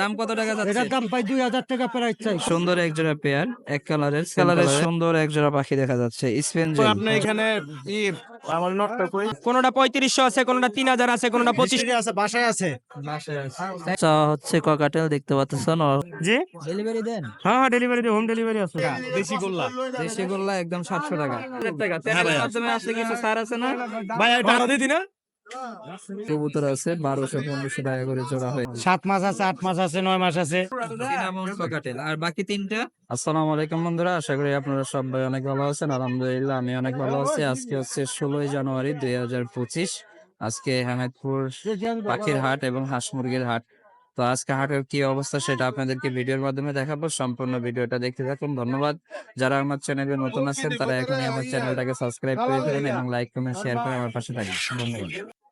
দাম কত টাকা যাচ্ছে? এটার দাম প্রায় দুই হাজার টাকা প্রাইস চাই। সুন্দর এক জোড়া পেয়ার এক কালারের কালারের সুন্দর এক জোড়া পাখি দেখা যাচ্ছে স্পেন তো এখানে আমার নটটা কই? কোনোটা পঁয়ত্রিশশো আছে কোনোটা তিন হাজার আছে কোনোটা পঁচিশ আছে বাসায় আছে। চা হচ্ছে ককাটেল দেখতে পাচ্ছেন জি? ডেলিভারি দেন। হ্যাঁ হ্যাঁ ডেলিভারি হোম ডেলিভারি আছে। বেশি গোল্লা। দেশি গোল্লা একদম সাতশো টাকা। টাকা মাধ্যমে আসলে কিছু সার আছে না? ভাই টাকা দিদি না? কবুতর আছে বারোশো পনেরোশো টাকা করে জোড়া হয়ে সাত মাস আছে আট মাস আছে নয় মাস আছে। আর বাকি তিনটা আসসালামু আলাইকুম বন্ধুরা আশা করি আপনারা সবাই অনেক ভালো আছেন। আলহামদুলিল্লাহ আমি অনেক ভালো আছি। আজকে হচ্ছে ষোলোই জানুয়ারি দুই হাজার পঁচিশ। আজকে হামেদপুর পাখির হাট এবং হাঁস মুরগির হাট। তো আজকে হাটের কি অবস্থা সেটা আপনাদেরকে ভিডিওর মাধ্যমে দেখাবো। সম্পূর্ণ ভিডিওটা দেখতে থাকুন ধন্যবাদ। যারা আমার চ্যানেলে নতুন আছেন তারা এখনই আমার চ্যানেলটাকে সাবস্ক্রাইব করে ফেলুন এবং লাইক কমেন্ট শেয়ার করে আমার পাশে থাকুন। ধন্যবাদ।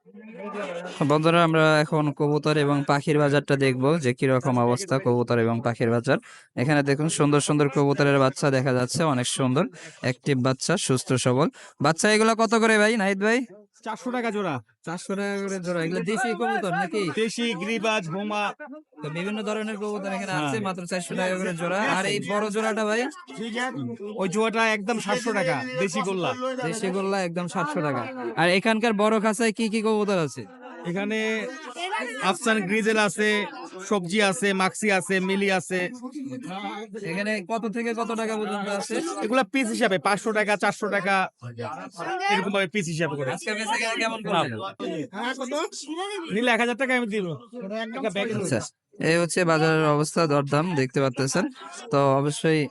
বন্ধুরা, আমরা এখন কবুতর এবং পাখির বাজারটা দেখব যে কীরকম অবস্থা কবুতর এবং পাখির বাজার। এখানে দেখুন, সুন্দর সুন্দর কবুতরের বাচ্চা দেখা যাচ্ছে, অনেক সুন্দর অ্যাক্টিভ বাচ্চা, সুস্থ, সবল। বাচ্চা এগুলো কত করে ভাই, নাহিদ ভাই? চারশো টাকা জোড়া। চারশো টাকা করে জোড়া। এগুলো দেশি কবুতর নাকি? দেশি গ্রিবাজ বোমা তো বিভিন্ন ধরনের কবুতর এখানে আছে মাত্র চারশো টাকা করে জোড়া। আর এই বড় জোড়াটা ভাই ওই জোয়াটা একদম সাতশো টাকা দেশি গোল্লা। দেশি গোল্লা একদম সাতশো টাকা। আর এখানকার বড় খাঁচায় কি কি কবুতর আছে? এখানে আফসান গ্রিজেল আছে সবজি আছে মাক্সি আছে মিলি আছে। এখানে কত থেকে কত টাকা পর্যন্ত আছে? এগুলা পিস হিসাবে পাঁচশো টাকা চারশো টাকা এরকম ভাবে পিস হিসাবে করে? নিলে এক হাজার টাকা আমি দিব। আচ্ছা এই হচ্ছে বাজারের অবস্থা দরদাম দেখতে পাচ্ছেন তো অবশ্যই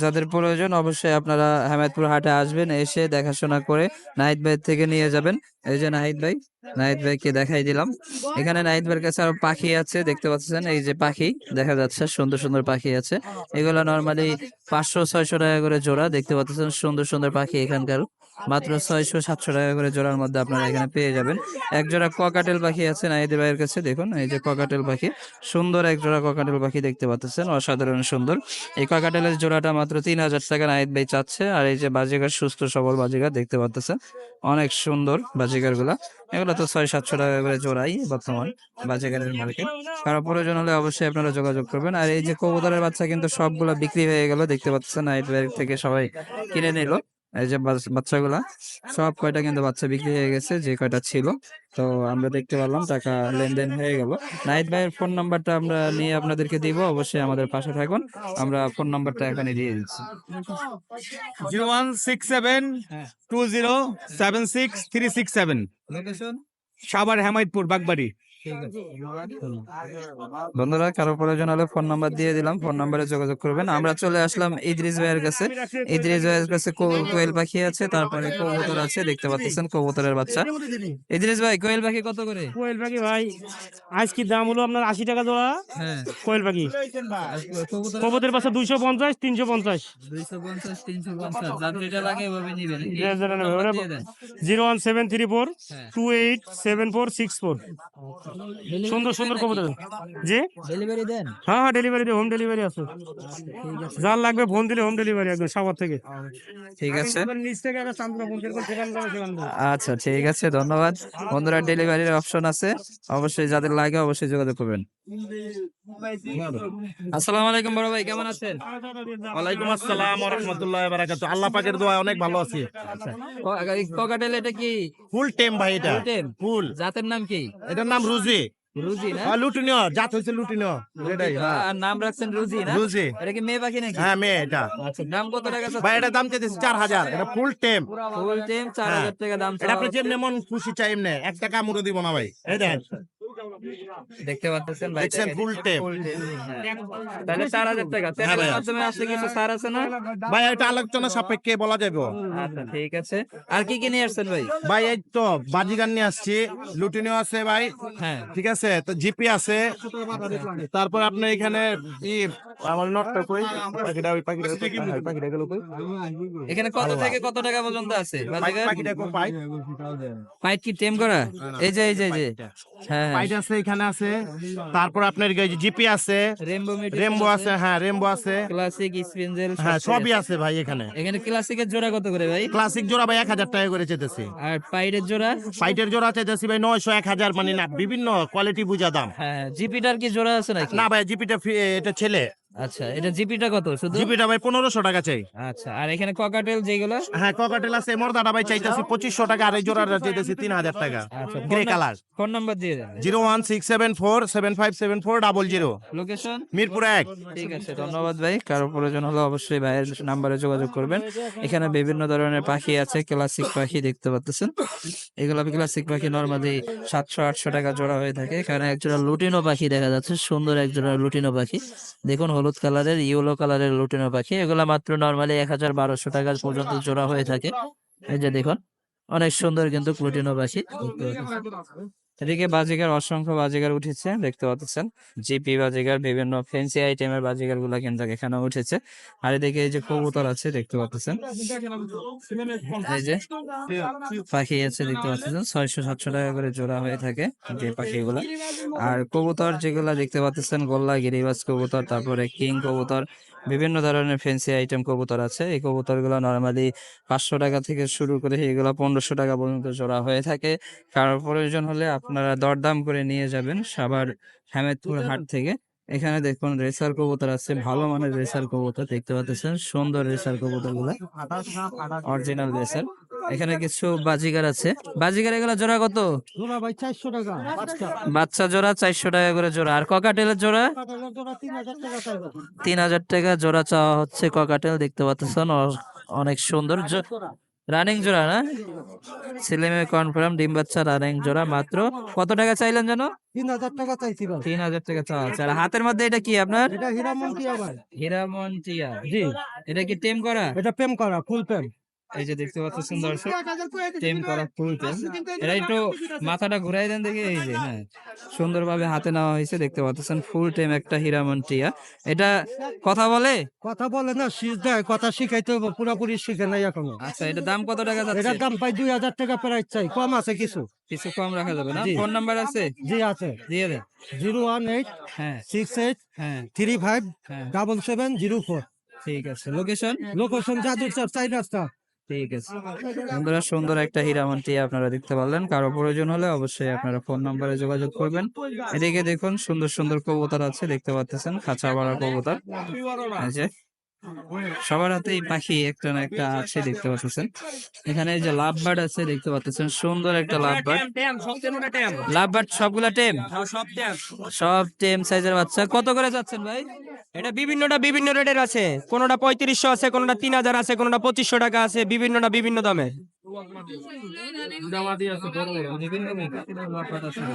যাদের প্রয়োজন অবশ্যই আপনারা হেমায়তপুর হাটে আসবেন এসে দেখাশোনা করে নাহিদ ভাই থেকে নিয়ে যাবেন। এই যে নাহিদ ভাই নাহিদ ভাইকে দেখাই দিলাম। এখানে নাহিদ ভাইয়ের কাছে আরও পাখি আছে, দেখতে পাচ্ছেন? এই যে পাখি, দেখা যাচ্ছে সুন্দর সুন্দর পাখি আছে। এগুলো নর্মালি পাঁচশো, ছয়শো টাকা করে জোড়া, দেখতে পাচ্ছেন? সুন্দর সুন্দর পাখি এখানকার। মাত্র ছয়শো, সাতশো টাকা করে জোড়ার মধ্যে আপনারা এখানে পেয়ে যাবেন। এক জোড়া ককাটেল পাখি আছে নাহিদ ভাইয়ের কাছে, দেখুন। এই যে ককাটেল পাখি, সুন্দর এক জোড়া ককাটেল পাখি দেখতে পাচ্ছেন? অসাধারণ সুন্দর। এই ককাটেলের জোড়াটা মাত্র তিন হাজার টাকা নাহিদ ভাই চাচ্ছে। আর এই যে বাজিগার, সুস্থ সবল বাজিগার দেখতে পাচ্ছেন? অনেক সুন্দর বাজিগারগুলা এগুলো তো ছয় সাতশো টাকা করে জোড়াই বর্তমান বাজে গাড়ির মার্কেট। কারও প্রয়োজন হলে অবশ্যই আপনারা যোগাযোগ করবেন। আর এই যে কবুতরের বাচ্চা কিন্তু সবগুলো বিক্রি হয়ে গেল, দেখতে পাচ্ছেন, নাইট ভাইয়ের থেকে সবাই কিনে নিল। এই যে বাচ- বাচ্চাগুলা, সব কয়টা কিন্তু বাচ্চা বিক্রি হয়ে গেছে, যে কয়টা ছিল। তো আমরা দেখতে পারলাম টাকা লেনদেন হয়ে গেল। নাহিদ ভাইয়ের ফোন নাম্বারটা আমরা নিয়ে আপনাদেরকে দিব, অবশ্যই আমাদের পাশে থাকুন। আমরা ফোন নাম্বারটা এখানে দিয়ে দিচ্ছি। Zero one six seven two zero seven six three six seven. Savar Hemayetpur, Bagbari. বন্ধুরা কারও প্রয়োজন হলে ফোন নাম্বার দিয়ে দিলাম ফোন নাম্বারে যোগাযোগ করবেন। আমরা চলে আসলাম ইদ্রিস ভাইয়ের কাছে। ইদ্রিস ভাইয়ের কাছে কো- কোয়েল পাখি আছে তারপরে কবুতর আছে দেখতে পাচ্ছেন কবুতরের বাচ্চা। ইদ্রিস ভাই কোয়েল পাখি কত করে? কোয়েল পাখি ভাই আজকের দাম হলো আপনার আশি টাকা জোড়া। হ্যাঁ। কোয়েল পাখি। কবুতর কবুতের পাশে দুইশো পঞ্চাশ তিনশো পঞ্চাশ। Zero one seven three four হ্যাঁ। Two eight seven four six four. সুন্দর সুন্দর কবুতর জি? ডেলিভারি দেন। হ্যাঁ হ্যাঁ ডেলিভারি হোম ডেলিভারি আছে। যার লাগবে ফোন দিলে হোম ডেলিভারি একদম সাবার থেকে। ঠিক আছে। নিচ থেকে একটা চান্দনা ফোন করে সেখানে যাবে সেখানে যাবে। আচ্ছা ঠিক আছে ধন্যবাদ। বন্ধুরা ডেলিভারির অপশন আছে। অবশ্যই যাদের লাগে অবশ্যই যোগাযোগ করবেন। আসসালামু আলাইকুম বড় ভাই কেমন আছেন? ওয়ালাইকুম আসসালাম ওয়া রাহমাতুল্লাহি ওয়া বারাকাতুহু আল্লাহ পাকের দোয়া অনেক ভালো আছি। ককাটেল এটা কি? ফুল টেম ভাই এটা। টেম। ফুল। জাতের নাম কি? এটার নাম রুজি। রুজি। না? হ্যাঁ লুটিনিও জাত হইছে লুটিনিও এটাই হ্যাঁ। নাম রাখছেন রুজি না? রুজি। এটা কি মেয়ে পাখি নাকি? হ্যাঁ মেয়ে এটা। আচ্ছা দাম কত টাকা ভাই এটা দাম চাইতেছে চার হাজার। এটা ফুল টেম ফুল টেম চার। হাজার টাকা দাম এটা আপনি যেমন খুশি চাই এমনি। এক টাকা মুড়ো দিব না ভাই। এই দেখেন দেখতে পাচ্ছেন ভাই? দেখছেন tape? Full tape, হ্যাঁ। তাহলে চার হাজার টাকা। হ্যাঁ মাধ্যমে কিছু সার আছে না? ভাই এটা আলোচনা সাপেক্ষে বলা যাবে আচ্ছা ঠিক আছে। আর কি কি নিয়ে আসছেন ভাই? ভাই এই তো বাজিগান নিয়ে আসছি। লুটিনিও আছে ভাই। হ্যাঁ। ঠিক আছে? তো জিপি আছে। তারপর আপনি এখানে ই আমার নটটা কই? পাখিটা ওই পাখিটা হ্যাঁ, পাখিটা গেল কই? এখানে কত থেকে কত টাকা পর্যন্ত আছে পাখি- পাখিটা কই? পাই পাইট কি টেম করা? এই যে এই যে হ্যাঁ হ্যাঁ, লাইট আছে এখানে আছে। তারপর আপনার জিপি আছে। রেমবো আছে। হ্যাঁ রেমবো আছে। ক্লাসিক স্পেঞ্জেল হ্যাঁ সবই আছে। ভাই এখানে। এখানে ক্লাসিকের জোড়া কত করে ভাই? ক্লাসিক জোড়া ভাই এক হাজার টাকা করে চাইতেছি। আর জোড়া? ফাইটের জোড়া চাইতেছি ভাই নয়শো এক হাজার মানে না বিভিন্ন কোয়ালিটি বুঝা দাম। হ্যাঁ জিপিটার কি জোড়া আছে নাকি? না ভাই জিপিটা এটা ছেলে। আচ্ছা এটা জিপিটা কত? শুধু? জিপিটা ভাই পনেরোশো টাকা চাই। আচ্ছা আর এখানে ককাটেল যেগুলো? হ্যাঁ ককাটেল আছে মর্দাটা ভাই চাইতেছি পঁচিশশো টাকা আর এই জোড়াটা চাইতেছি তিন হাজার টাকা। আচ্ছা গ্রে কালার ফোন নাম্বার দিয়ে দেন। Zero one six seven four seven five seven four double zero. Location Mirpur এক। ঠিক আছে ধন্যবাদ ভাই। কারও প্রয়োজন হলে অবশ্যই ভাইয়ের নাম্বারে যোগাযোগ করবেন। এখানে বিভিন্ন ধরনের পাখি আছে ক্লাসিক পাখি দেখতে পাচ্ছেন। এগুলো ক্লাসিক পাখি নর্মালি সাতশো আটশো টাকা জোড়া হয়ে থাকে। এখানে একজোড়া লুটিনো পাখি দেখা যাচ্ছে সুন্দর একজোড়া লুটিনো পাখি। দেখুন হলুদ কালারের, ইয়েলো কালারের লুটিনো পাখি এগুলা মাত্র নর্মালি এক হাজার বারোশো টাকা পর্যন্ত জোড়া হয়ে থাকে এই যে দেখুন, অনেক সুন্দর কিন্তু লুটিনো পাখি। এদিকে বাজিকার অসংখ্য বাজিকার উঠেছে, দেখতে পাচ্ছেন। জিপি বাজিকার বিভিন্ন ফ্যান্সি আইটেমের বাজিকারগুলা কিন্তু এখানে উঠেছে। আর এদিকে এই যে কবুতর আছে, দেখতে পাচ্ছেন। এই যে পাখি আছে, দেখতে পাচ্ছেন। ছয়শো সাতশো টাকা করে জোড়া হয়ে থাকে যে পাখিগুলা। আর কবুতর যেগুলা দেখতে পাচ্ছেন, গোল্লা গিরিবাজ কবুতর, তারপরে কিং কবুতর বিভিন্ন ধরনের ফ্যান্সি আইটেম কবুতর আছে। এই কবুতরগুলো নর্মালি পাঁচশো টাকা থেকে শুরু করে এগুলো পনেরোশো টাকা পর্যন্ত জোড়া হয়ে থাকে। কারোর প্রয়োজন হলে আপনারা দরদাম করে নিয়ে যাবেন সাবার হ্যামেদপুর হাট থেকে। এখানে দেখুন রেসার কবুতর আছে, ভালো মানের রেসার কবুতর দেখতে পাচ্ছেন, সুন্দর রেসার কবুতরগুলা অরিজিনাল রেসার। এখানে কিছু বাজিগার আছে। বাজিগার এগুলা জোড়া কত? জোড়া ভাই চারশো টাকা। বাচ্চা। জোড়া চারশো টাকা করে জোড়া। আর ককাটেলের জোড়া? কাটালের জোড়া তিন হাজার টাকা জোড়া চাওয়া হচ্ছে ককাটেল দেখতে পাচ্ছেন অনেক সুন্দর রানিং জোড়া না? ছেলে মেয়ে কনফার্ম ডিম বাচ্চা রানিং জোড়া মাত্র কত টাকা চাইলেন জানো তিন হাজার টাকা চাইছি ভাই। তিন হাজার টাকা চাওয়া হচ্ছে। আর হাতের মধ্যে এটা কি আপনার? এটা হীরামন্তি আবার হীরামন্টিয়া জি। এটা কি টেম করা? এটা প্রেম করা ফুল প্রেম। এই যে দেখতে পাচ্ছেন দর্শক টেম করা ফুল টেম। এটা একটু মাথাটা ঘুরাই দেন দেখে এই যে হ্যাঁ। সুন্দরভাবে হাতে নেওয়া হয়েছে দেখতে পাচ্ছেন ফুল টেম একটা হীরামন্টিয়া। এটা কথা বলে? কথা বলে না দেয় কথা শিখাইতে হবে পুরোপুরি শিখে নাই এখনও। আচ্ছা এটা দাম কত টাকা যাচ্ছে? এটার দাম পাই দুই হাজার টাকা প্রাইস চাই কম আছে কিছু। কিছু কম রাখা যাবে না? ফোন নাম্বার আছে? জি আছে। দিয়ে দেন জিরো ওয়ান এইট হ্যাঁ। সিক্স এইট হ্যাঁ। থ্রি ফাইভ হ্যাঁ। Double seven zero four. ঠিক আছে। লোকেশন? লোকেশন জাদুর স্যার চাই রাস্তা ঠিক আছে বন্ধুরা, সুন্দর একটা হিরামন্টি আপনারা দেখতে পারলেন। কারও প্রয়োজন হলে অবশ্যই আপনারা ফোন নম্বরে যোগাযোগ করবেন। এদিকে দেখুন, সুন্দর সুন্দর কবুতর আছে, দেখতে পাচ্ছেন, খাঁচা বাড়া কবুতর। যে সবার হাতেই পাখি একটা না একটা আছে, দেখতে পাচ্ছেন। এখানে যে লাভ বার্ড আছে, দেখতে পাচ্ছেন, সুন্দর একটা লাভ বার্ড। লাভ বার্ড সবগুলা টেম? সব টেম সাইজের বাচ্চা। কত করে যাচ্ছেন ভাই? এটা বিভিন্নটা বিভিন্ন রেটের আছে। কোনোটা পঁয়ত্রিশশো আছে, কোনোটা তিন হাজার আছে, কোনোটা পঁচিশশো টাকা আছে, বিভিন্নটা বিভিন্ন দামে।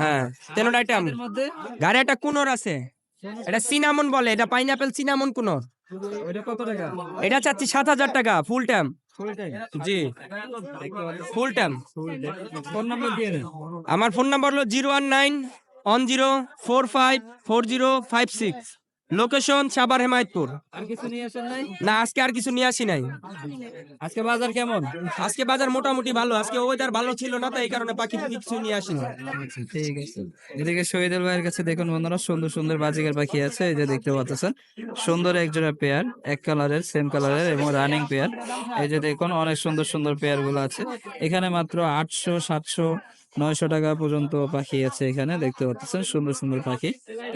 হ্যাঁ তেনোটা আইটেম গাড়ি একটা কুনোর আছে। এটা সিনামন বলে এটা পাইনাপেল সিনামন কোন ওইটা কত টাকা? এটা চাচ্ছি সাত হাজার টাকা ফুল টাইম জি। ফুল টাইম ফোন নাম্বার দিয়ে দেন। আমার ফোন নাম্বার হলো zero one nine one zero four five four zero five six. Location Savar Hemayetpur আর কিছু নিয়ে আসেন নাই? না আজকে আর কিছু নিয়ে আসি নাই। আজকে বাজার কেমন? আজকে বাজার মোটামুটি ভালো আজকে ওয়েদার ভালো ছিল না তো এই কারণে পাখি কিছু নিয়ে আসিনি ঠিক আছে। এদিকে শহীদুল ভাইয়ের কাছে দেখুন বন্ধুরা সুন্দর সুন্দর বাজিকার পাখি আছে এই যে দেখতে পাচ্ছেন। সুন্দর এক জোড়া পেয়ার এক কালারের সেম কালারের এবং রানিং পেয়ার। এই যে দেখুন অনেক সুন্দর সুন্দর পেয়ারগুলো আছে। এখানে মাত্র আটশো সাতশো নয়শো টাকা পর্যন্ত পাখি আছে এখানে দেখতে পাচ্ছেন সুন্দর সুন্দর পাখি।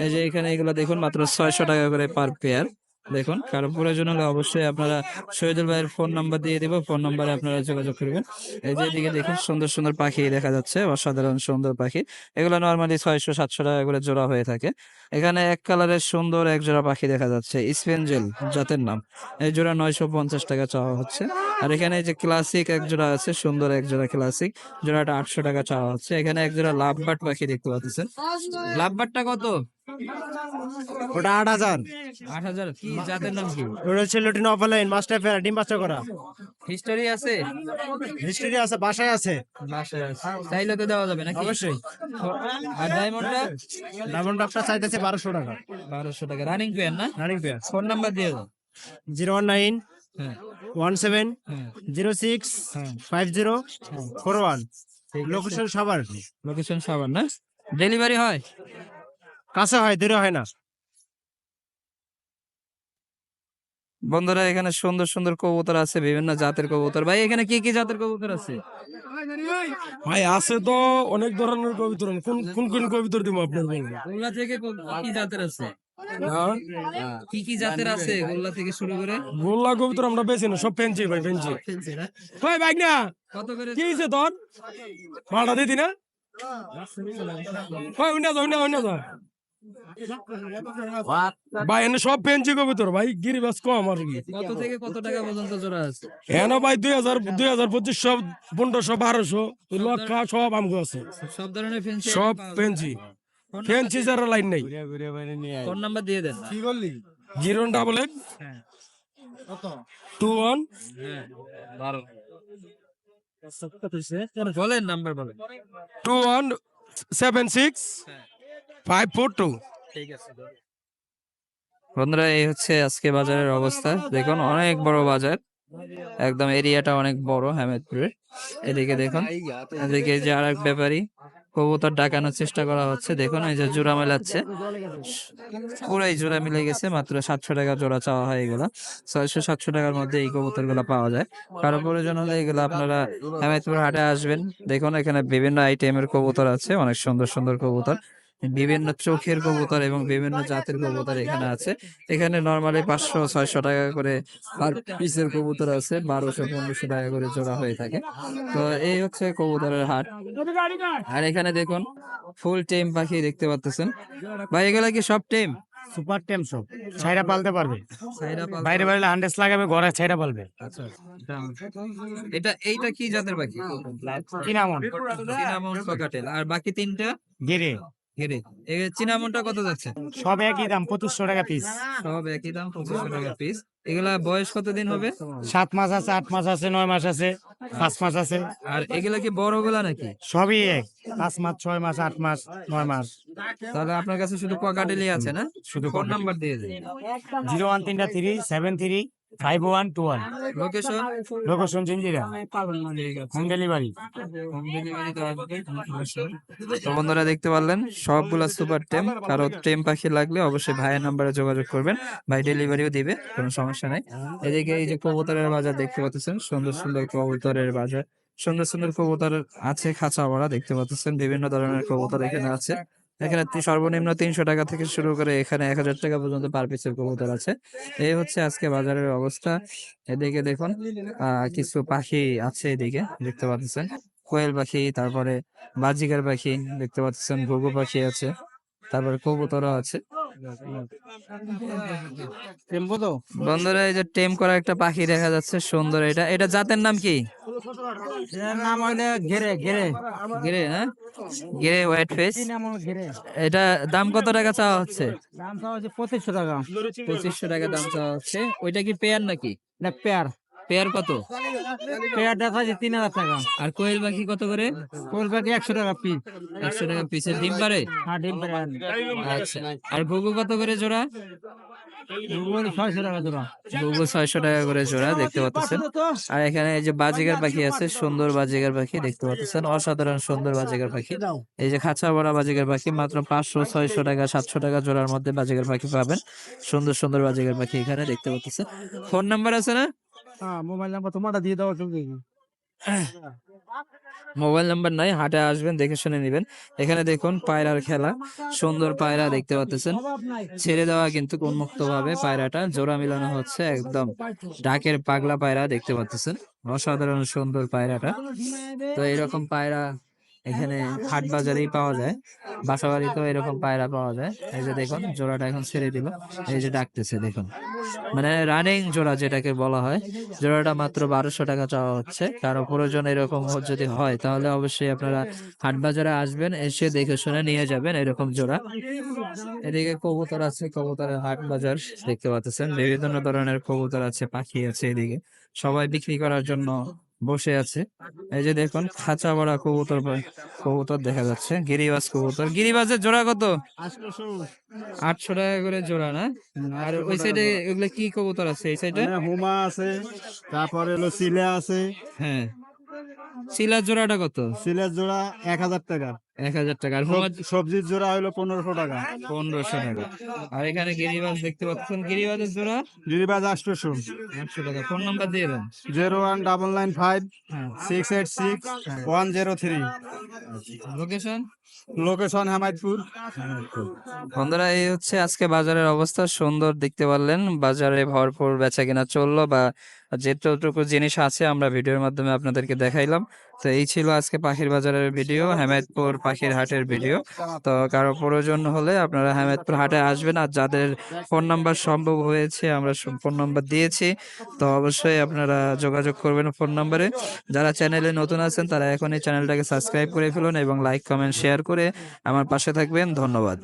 এই যে এখানে এগুলো দেখুন, মাত্র ছয়শো টাকা করে পার পেয়ার দেখুন কারও প্রয়োজন হলে অবশ্যই আপনারা শহীদুল ভাইয়ের ফোন নাম্বার দিয়ে দিব ফোন নাম্বারে আপনারা যোগাযোগ করবেন। এই যে এদিকে দেখুন, সুন্দর সুন্দর পাখি দেখা যাচ্ছে, অসাধারণ সুন্দর পাখি। এগুলো নর্মালি ছয়শো, সাতশো টাকা করে জোড়া হয়ে থাকে। এখানে এক কালারের সুন্দর এক জোড়া পাখি দেখা যাচ্ছে স্পেঞ্জেল জাতের নাম। এই জোড়া নয়শো পঞ্চাশ টাকা চাওয়া হচ্ছে। আর এখানে যে ক্লাসিক এক জোড়া আছে, সুন্দর এক জোড়া ক্লাসিক জোড়াটা আটশো টাকা চাওয়া হচ্ছে। এখানে এক জোড়া লাভবাট পাখি দেখতে পাচ্ছেন। লাভবাটটা কত? ওটা আট হাজার। আট হাজার? কি জাতের নাম কি? ওটা হচ্ছে লুটিন অফলাইন মাস্টার ফেয়ার ডিম বাচ্চা করা। হিস্টোরি আছে? হিস্ট্রি আছে বাসায় আছে। বাসায় আছে। চাইলে তো দেওয়া যাবে নাকি? অবশ্যই। আর ডায়মন্ডটা ডায়মন্ড ডকটা চাইতেছে বারোশো টাকা। বারোশো টাকা। রানিং পেয়ার না? রানিং পেয়ার ফোন নাম্বার দিয়ে দাও। জিরো ওয়ান নাইন হ্যাঁ। ওয়ান সেভেন হ্যাঁ। জিরো সিক্স হ্যাঁ। Five zero four one. Location Savar. Location Savar না? ডেলিভারি হয়? কাছে হয় দূরে হয় না। বন্ধুরা এখানে সুন্দর সুন্দর কবুতর আছে বিভিন্ন জাতের কবুতর। ভাই এখানে কি কি জাতের কবুতর আছে? ভাই আছে তো অনেক ধরনের কবিতর। কোন কোন কোন কবিতর দিব আপনার গোল্লা থেকে কি জাতের আছে? হ্যাঁ? কি কি জাতের আছে গোল্লা থেকে শুরু করে? গোল্লা কবিতর আমরা বেশি না সব পেনছি ভাই পেনছি ভাই বাইক না? কত করে কি হয়েছে তোর? ভাড়া দিতি না? ভাই অন্য যা অন্য অন্য যা। ভাই এনে সব পেনছি কবিতর ভাই গিরিবাস কম আর কি। কত থেকে কত টাকা পর্যন্ত জোড়া আছে? এনে ভাই দুই হাজার দুই হাজার পঁচিশশো পনেরোশো বারোশো লক্ষা সব আমগো আছে। সব ধরনের ফেন্সি সব পেনছি ফেন্সি যারা লাইন নেই। ফোন নাম্বার দিয়ে দেন। Zero double eight two one. বলেন নাম্বার বলেন। Two one seven six five four two ঠিক আছে বন্ধুরা এই হচ্ছে আজকে বাজারের অবস্থা। দেখুন অনেক বড় বাজার। একদম এরিয়াটা অনেক বড় হামিদপুরের। এদিকে দেখুন এদিকে যে আর এক ব্যাপারী কবুতর ডাকানোর চেষ্টা করা হচ্ছে। দেখুন এই যে জোড়া মেলাচ্ছে। পুরাই জোড়া মিলে গেছে মাত্র সাতশো টাকা জোড়া চাওয়া হয় এগুলো। ছয়শো সাতশো টাকার মধ্যে এই কবুতরগুলা পাওয়া যায়। কারও প্রয়োজন হলে এগুলো আপনারা হামিদপুর হাটে আসবেন। দেখুন এখানে বিভিন্ন আইটেমের কবুতর আছে অনেক সুন্দর সুন্দর কবুতর। বিভিন্ন চোখের কবুতর এবং বিভিন্ন জাতের কবুতর এখানে আছে। এখানে নর্মালি পাঁচশো ছয়শো টাকা করে পার পিসের কবুতর আছে। বারোশো পনেরোশো টাকা করে জোড়া হয়ে থাকে। তো এই হচ্ছে কবুতরের হাট। আর এখানে দেখুন ফুল টেম পাখি দেখতে পাচ্ছেন ভাই এগুলা কি সব টেম? সুপার টেম সব। ছাইরা পালতে পারবে। বাইরে বাইরে হান্ডেস লাগাবে ঘরে ছাইরা পালবে। আচ্ছা এটা এইটা কি জাতের পাখি? চিনামন ককাটেল আর বাকি তিনটা? গেরে। এই চিনামনটা কত যাচ্ছে? সব একই দাম পঁচিশশো টাকা পিস সব একই দাম পঁচিশশো টাকা পিস এগুলা বয়স কতদিন হবে? সাত মাস আছে আট মাস আছে নয় মাস আছে পাঁচ মাস আছে। আর এগুলা কি বড়গুলা নাকি? সবই এক। পাঁচ মাস ছয় মাস আট মাস নয় মাস। তাহলে আপনার কাছে শুধু ককাটেলই আছে না? শুধু ফোন নাম্বার দিয়ে দিন। জিরো ওয়ান তিনটা three seven three five one two one location location চিনজিরা home delivery তো বন্ধুরা দেখতে পারলেন সবগুলা সুপার টেম কারও টেম পাখি লাগলে অবশ্যই ভাইয়ের নাম্বারে যোগাযোগ করবেন ভাই ডেলিভারিও দিবে কোনো সমস্যা নাই। এদিকে এই যে কবুতরের বাজার দেখতে পাচ্ছেন সুন্দর সুন্দর কবুতরের বাজার। সুন্দর সুন্দর কবুতর আছে খাঁচা ভরা দেখতে পাচ্ছেন বিভিন্ন ধরনের কবুতর এখানে আছে। এখানে সর্বনিম্ন তিনশো টাকা থেকে শুরু করে এখানে এক হাজার টাকা পর্যন্ত পার পিসের কবুতর আছে। এই হচ্ছে আজকে বাজারের অবস্থা। এদিকে দেখুন কিছু পাখি আছে এদিকে, দেখতে পাচ্ছেন। কোয়েল পাখি, তারপরে বাজিকার পাখি, দেখতে পাচ্ছেন। ঘুঘু পাখি আছে, তারপরে কবুতরও আছে। বন্ধুরা এই যে টেম করা একটা পাখি দেখা যাচ্ছে সুন্দর এটা। এটা জাতের নাম কি? এর নাম হইলে ঘেরে ঘেরে। গিরে হ্যাঁ? হোয়াইট ফেস এটা দাম কত টাকা চাওয়া হচ্ছে? দাম চাওয়া হচ্ছে পঁচিশশো টাকা। পঁচিশশো টাকা দাম চাওয়া হচ্ছে। ওইটা কি পেয়ার নাকি? না পেয়ার। পেয়ার কত? পেয়ারটা আছে তিন হাজার টাকা। আর কোয়েল পাখি কত করে? কোল প্যাকে একশো টাকা পিস একশো টাকা পিসের ডিম পারে? হ্যাঁ ডিম পেয়ার আচ্ছা। আর ঘুঘু কত করে জোড়া? ছয়শো টাকা জোড়া। ঘুঘু ছয়শো টাকা করে জোড়া দেখতে পাচ্ছেন আর এখানে এই যে বাজিগার পাখি আছে সুন্দর বাজিগার পাখি দেখতে পাচ্ছেন অসাধারণ সুন্দর বাজিগার পাখি। এই যে খাঁচা ভরা বাজিগার পাখি মাত্র পাঁচশো ছয়শো টাকা সাতশো টাকা জোড়ার মধ্যে বাজিগার পাখি পাবেন। সুন্দর সুন্দর বাজিগার পাখি এখানে দেখতে পাচ্ছেন ফোন নাম্বার আছে না? মোবাইল নাম্বার তোমারটা দিয়ে দাও মোবাইল নাম্বার নাই, হাটে আসবেন, দেখে শুনে নেবেন। এখানে দেখুন, পায়রার খেলা। সুন্দর পায়রা দেখতে পাচ্ছেন। ছেড়ে দেওয়া কিন্তু উন্মুক্ত ভাবে পায়রাটা, জোড়া মিলানো হচ্ছে একদম। ডাকের পাগলা পায়রা দেখতে পাচ্ছেন। অসাধারণ সুন্দর পায়রাটা। তো এরকম পায়রা এখানে হাট বাজারেই পাওয়া যায় বাসা বাড়িতেও এরকম পায়রা পাওয়া যায় এই যে দেখুন জোড়াটা এখন ছেড়ে দিল এই যে ডাকতেছে দেখুন মানে রানিং জোড়া যেটাকে বলা হয় জোড়াটা মাত্র বারোশো টাকা চাওয়া হচ্ছে কারও প্রয়োজন এরকম যদি হয় তাহলে অবশ্যই আপনারা হাট বাজারে আসবেন এসে দেখে শুনে নিয়ে যাবেন এরকম জোড়া এদিকে কবুতর আছে কবুতরের হাট বাজার দেখতে পাচ্ছেন বিভিন্ন ধরনের কবুতর আছে পাখি আছে এদিকে সবাই বিক্রি করার জন্য বসে আছে। এই যে দেখুন খাঁচা বড়া কবুতর কবুতর দেখা যাচ্ছে গিরিবাজ কবুতর। গিরিবাজের জোড়া কত? আটশো টাকা করে জোড়া না? আর ওই সাইডে এগুলো কি কবুতর আছে এই সাইডে? হুমা আছে তারপরে হলো সিলে আছে। হ্যাঁ। শিলার জোড়াটা কত? সিলার জোড়া এক হাজার টাকা। এক হাজার টাকা। আর সবজির জোড়া হলো পনেরোশো টাকা। পনেরোশো টাকা। আর এখানে গিরিবাজ দেখতে পাচ্ছেন। গিরিবাজের জোড়া? গিরিবাজ আটশোশো। একশো টাকা। ফোন নাম্বার দিয়ে দেন। Zero one double nine five হ্যাঁ। Six eight six one zero three. Location? বন্ধুরা এই হচ্ছে আজকে বাজারের অবস্থা। সুন্দর দেখতে পারলেন। বাজারে ভরপুর বেচা কেনা চলল বা যেটুকু জিনিস আছে আমরা ভিডিওর মাধ্যমে আপনাদেরকে দেখাইলাম। তো এই ছিল আজকে পাখির বাজারের ভিডিও, হেমায়তপুর পাখির হাটের ভিডিও। তো কারও প্রয়োজন হলে আপনারা হেমায়তপুর হাটে আসবেন আর যাদের ফোন নাম্বার সম্ভব হয়েছে আমরা ফোন নাম্বার দিয়েছি। তো অবশ্যই আপনারা যোগাযোগ করবেন ফোন নাম্বারে। যারা চ্যানেলে নতুন আছেন তারা এখনই চ্যানেলটাকে সাবস্ক্রাইব করে ফেলুন এবং লাইক, কমেন্ট, শেয়ার করে আমার পাশে থাকবেন। ধন্যবাদ।